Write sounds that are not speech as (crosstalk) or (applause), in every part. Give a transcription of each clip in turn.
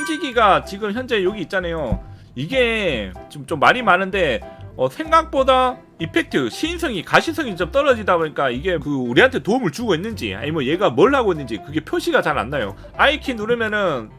청지기가 지금 현재 여기 있잖아요. 이게 지금 좀 말이 많은데 어, 생각보다 이펙트 시인성이 가시성이 좀 떨어지다 보니까 이게 그 우리한테 도움을 주고 있는지 아니면 뭐 얘가 뭘 하고 있는지 그게 표시가 잘 안 나요. 아이키 누르면은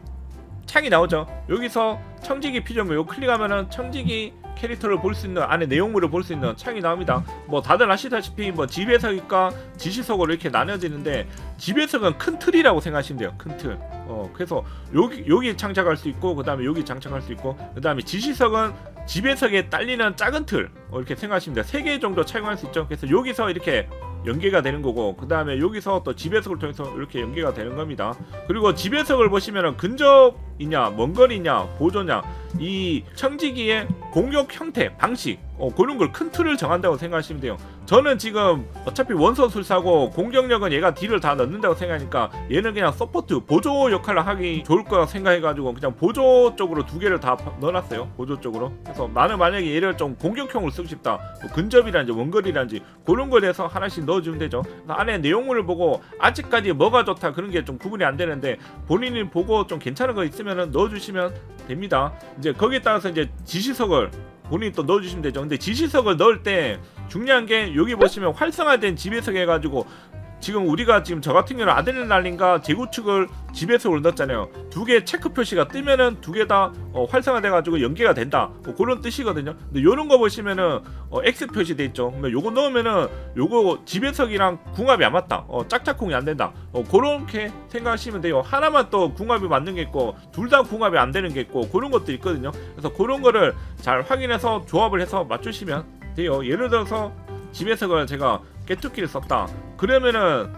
창이 나오죠. 여기서 청지기 피조물 요 클릭하면은 청지기 캐릭터를 볼 수 있는 안에 내용물을 볼 수 있는 창이 나옵니다. 뭐 다들 아시다시피 뭐 지배석과 지시석으로 이렇게 나눠지는데 지배석은 큰 틀이라고 생각하시면 돼요. 큰 틀. 어 그래서 여기 여기 장착할 수 있고 그다음에 여기 장착할 수 있고 그다음에 지시석은 지배석에 딸리는 작은 틀 어, 이렇게 생각하시면 돼요. 세 개 정도 착용할 수 있죠. 그래서 여기서 이렇게 연계가 되는 거고 그 다음에 여기서 또 지배석을 통해서 이렇게 연계가 되는 겁니다. 그리고 지배석을 보시면은 근접이냐 먼 거리냐 보조냐 이 청지기의 공격 형태 방식 어, 그런 걸 큰 틀을 정한다고 생각하시면 돼요. 저는 지금 어차피 원소술사고 공격력은 얘가 딜을 다 넣는다고 생각하니까 얘는 그냥 서포트 보조 역할을 하기 좋을 거라 생각해가지고 그냥 보조 쪽으로 두 개를 다 파- 넣어놨어요. 보조 쪽으로. 그래서 나는 만약에 얘를 좀 공격형으로 쓰고 싶다. 뭐 근접이란지 원거리란지 그런 거에 대해서 하나씩 넣어주면 되죠. 안에 내용물을 보고 아직까지 뭐가 좋다 그런 게 좀 구분이 안 되는데 본인이 보고 좀 괜찮은 거 있으면 넣어주시면 됩니다. 이제 거기에 따라서 이제 지시석을 본인이 또 넣어주시면 되죠. 근데 지시석을 넣을 때 중요한 게 여기 보시면 활성화된 지배석 해가지고 지금 우리가 지금 저 같은 경우는 아드레날린과 재구축을 지배석으로 넣었잖아요. 두 개 체크 표시가 뜨면은 두 개다 어, 활성화돼가지고 연계가 된다. 뭐 그런 뜻이거든요. 근데 요런 거 보시면은 어, X 표시돼 있죠. 그러면 요거 넣으면은 요거 지배석이랑 궁합이 안 맞다. 어, 짝짝꿍이 안 된다. 어, 그렇게 생각하시면 돼요. 하나만 또 궁합이 맞는 게 있고 둘 다 궁합이 안 되는 게 있고 그런 것도 있거든요. 그래서 그런 거를 잘 확인해서 조합을 해서 맞추시면 돼요. 예를 들어서 지배석을 제가 깨뚫기를 썼다. 그러면은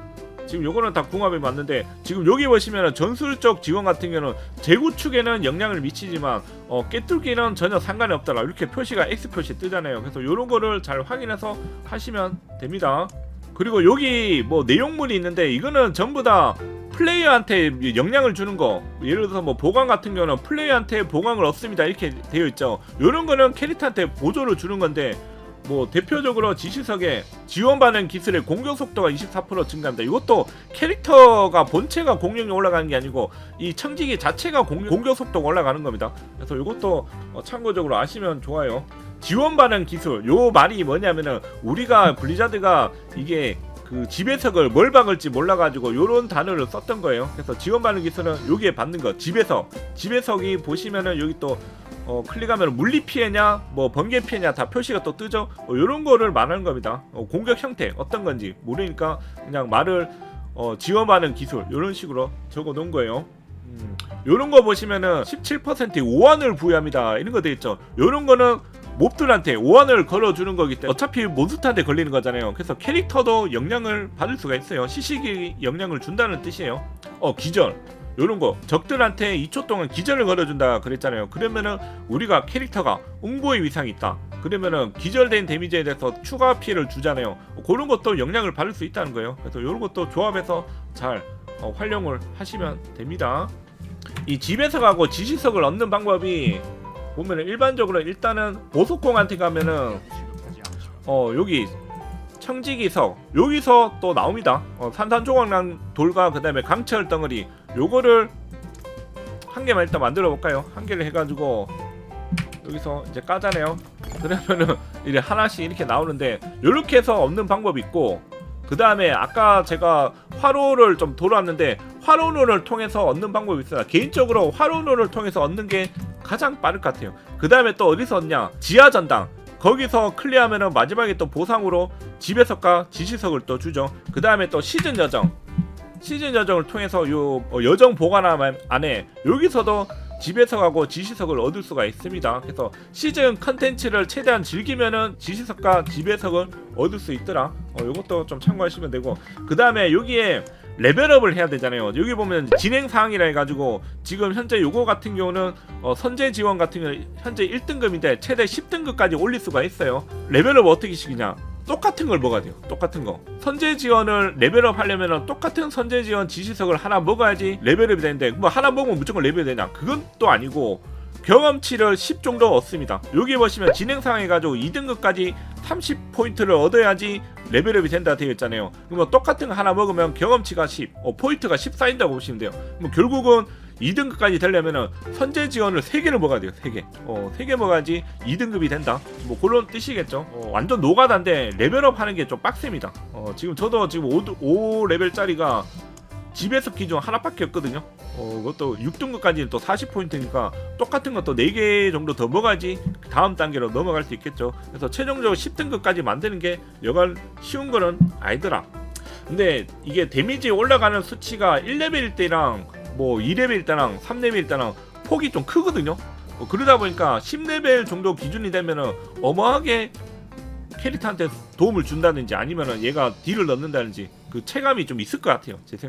지금 요거는 다 궁합이 맞는데 지금 여기 보시면은 전술적 지원 같은 경우는 재구축에는 영향을 미치지만 어, 깨뚫기는 전혀 상관이 없더라. 이렇게 표시가 X 표시 뜨잖아요. 그래서 요런 거를 잘 확인해서 하시면 됩니다. 그리고 여기 뭐 내용물이 있는데 이거는 전부 다 플레이어한테 영향을 주는 거. 예를 들어서 뭐 보강 같은 경우는 플레이어한테 보강을 얻습니다. 이렇게 되어 있죠. 요런 거는 캐릭터한테 보조를 주는 건데 뭐 대표적으로 지시석에 지원 반응 기술의 공격 속도가 24% 증가합니다. 이것도 캐릭터가 본체가 공격이 올라가는 게 아니고 이 청지기 자체가 공격, 공격 속도가 올라가는 겁니다. 그래서 이것도 어, 참고적으로 아시면 좋아요. 지원 반응 기술 요 말이 뭐냐면은 우리가 블리자드가 이게 그 지배석을 뭘 박을지 몰라가지고 요런 단어를 썼던 거예요. 그래서 지원 반응 기술은 여기에 받는 거 지배석 지배석이 보시면은 여기 또 어, 클릭하면 물리 피해냐, 뭐 번개 피해냐 다 표시가 또 뜨죠. 어, 이런 거를 말하는 겁니다. 어, 공격 형태 어떤 건지 모르니까 그냥 말을 어, 지원 반응 기술 이런 식으로 적어 놓은 거예요. 음, 이런 거 보시면은 17%의 오한을 부여합니다. 이런 거 돼 있죠. 이런 거는 몹들한테 오한을 걸어주는 거기 때문에 어차피 몬스터한테 걸리는 거잖아요. 그래서 캐릭터도 영향을 받을 수가 있어요. 시식이 영향을 준다는 뜻이에요. 어 기절. 요런 거 적들한테 2초 동안 기절을 걸어준다 그랬잖아요. 그러면은 우리가 캐릭터가 응보의 위상이 있다. 그러면은 기절된 데미지에 대해서 추가 피해를 주잖아요. 그런 것도 영향을 받을 수 있다는 거예요. 그래서 이런 것도 조합해서 잘 어, 활용을 하시면 됩니다. 이 집에서 가고 지시석을 얻는 방법이 보면은 일반적으로 일단은 보석공한테 가면은 어 여기 청지기석 여기서 또 나옵니다. 어, 산산조각난 돌과 그다음에 강철 덩어리 요거를 한 개만 일단 만들어 볼까요? 한 개를 해가지고 여기서 이제 까자네요. 그러면은 (laughs) 이제 하나씩 이렇게 나오는데 이렇게 해서 얻는 방법이 있고 그 다음에 아까 제가 화로를 좀 돌았는데 화로론을 통해서 얻는 방법이 있어요. 개인적으로 화로론을 통해서 얻는 게 가장 빠를 것 같아요. 그 다음에 또 어디서 얻냐? 지하 전당. 거기서 클리어하면은 마지막에 또 보상으로 지배석과 지시석을 또 주죠. 그 다음에 또 시즌 여정. 시즌 여정을 통해서 요 어, 여정 보관 안에 여기서도 지배석하고 지시석을 얻을 수가 있습니다. 그래서 시즌 컨텐츠를 최대한 즐기면은 지시석과 지배석을 얻을 수 있더라. 어, 요것도 좀 참고하시면 되고 그 다음에 여기에 레벨업을 해야 되잖아요. 여기 보면 진행 사항이라 해가지고 지금 현재 요거 같은 경우는 어, 선제 지원 같은 경우는 현재 1등급인데 최대 10등급까지 올릴 수가 있어요. 레벨업 어떻게 시키냐? 똑같은 걸 먹어야 돼요. 똑같은 거. 선제 지원을 레벨업 하려면 똑같은 선제 지원 지시석을 하나 먹어야지 레벨업이 되는데 뭐 하나 먹으면 무조건 레벨이 되냐? 그건 또 아니고 경험치를 10 정도 얻습니다. 여기 보시면 진행 상황 해가지고 2등급까지 30포인트를 얻어야지 레벨업이 된다 되어 있잖아요. 그러면 똑같은 거 하나 먹으면 경험치가 10, 어, 포인트가 10 쌓인다고 보시면 돼요. 그럼 결국은 2등급까지 되려면은 선제 지원을 3개를 먹어야 돼요 3개. 어 3개 먹어야지 2등급이 된다. 뭐 그런 뜻이겠죠. 어, 완전 노가다인데 레벨업 하는 게 좀 빡셉니다. 어 지금 저도 지금 5, 5레벨짜리가 집에서 기준 하나밖에 없거든요. 어 그것도 6등급까지는 또 40포인트니까 똑같은 것도 4개 정도 더 먹어야지 다음 단계로 넘어갈 수 있겠죠. 그래서 최종적으로 10등급까지 만드는 게 여간 쉬운 거는 아니더라. 근데 이게 데미지 올라가는 수치가 1레벨일 때랑 뭐 2레벨일 때랑 3레벨일 때랑 폭이 좀 크거든요. 어, 그러다 보니까 10레벨 정도 기준이 되면은 어마하게 캐릭터한테 도움을 준다든지 아니면은 얘가 딜을 넣는다든지 그 체감이 좀 있을 것 같아요. 제 생각.